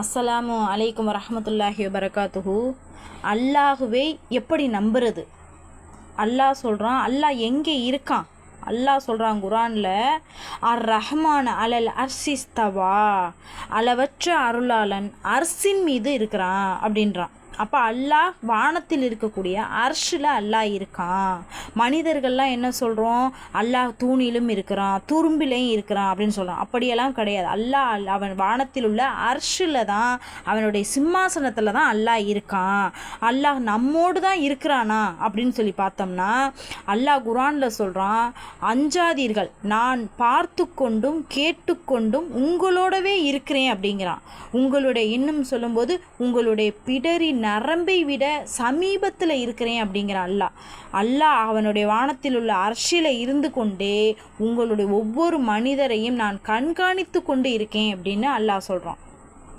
அஸ்ஸலாமு அலைக்கும் ரஹமத்துல்லாஹி வரகாத்துஹு அல்லாஹுவே எப்படி நம்புறது? அல்லாஹ் சொல்கிறான் அல்லாஹ் எங்கே இருக்கான்? அல்லாஹ் சொல்கிறான் குரானில் அர் ரஹ்மான் அலல் அர்சிஸ்தவா அளவற்ற அருளாளன் அர்சின் மீது இருக்கிறான் அப்படின்றான். அப்போ அல்லாஹ் வானத்தில் இருக்கக்கூடிய அர்ஷில் அல்லாஹ் இருக்கான். மனிதர்கள்லாம் என்ன சொல்கிறோம் அல்லாஹ் தூணிலும் இருக்கிறான் துரும்பிலையும் இருக்கிறான் அப்படின்னு சொல்கிறோம் அப்படியெல்லாம் கிடையாது. அல்லாஹ் அல்- அவன் வானத்தில் உள்ள அர்ஷில் தான் அவனுடைய சிம்மாசனத்தில் தான் அல்லாஹ் இருக்கான். அல்லாஹ் நம்மோடு தான் இருக்கிறானா அப்படின்னு சொல்லி பார்த்தோம்னா அல்லாஹ் குரானில் சொல்கிறான் அஞ்சாதீர்கள் நான் பார்த்து கொண்டும் கேட்டுக்கொண்டும் உங்களோடவே இருக்கிறேன் அப்படிங்கிறான். உங்களுடைய இன்னும் சொல்லும்போது உங்களுடைய பிடரின் நரம்பை விட சமீபத்தில் இருக்கிறேன் அப்படிங்கிற அல்லாஹ். அல்லாஹ் அவனுடைய வானத்தில் உள்ள அர்ஷில இருந்து கொண்டே உங்களுடைய ஒவ்வொரு மனிதரையும் நான் கண்காணித்து கொண்டு இருக்கேன் அப்படின்னு அல்லாஹ் சொல்கிறான்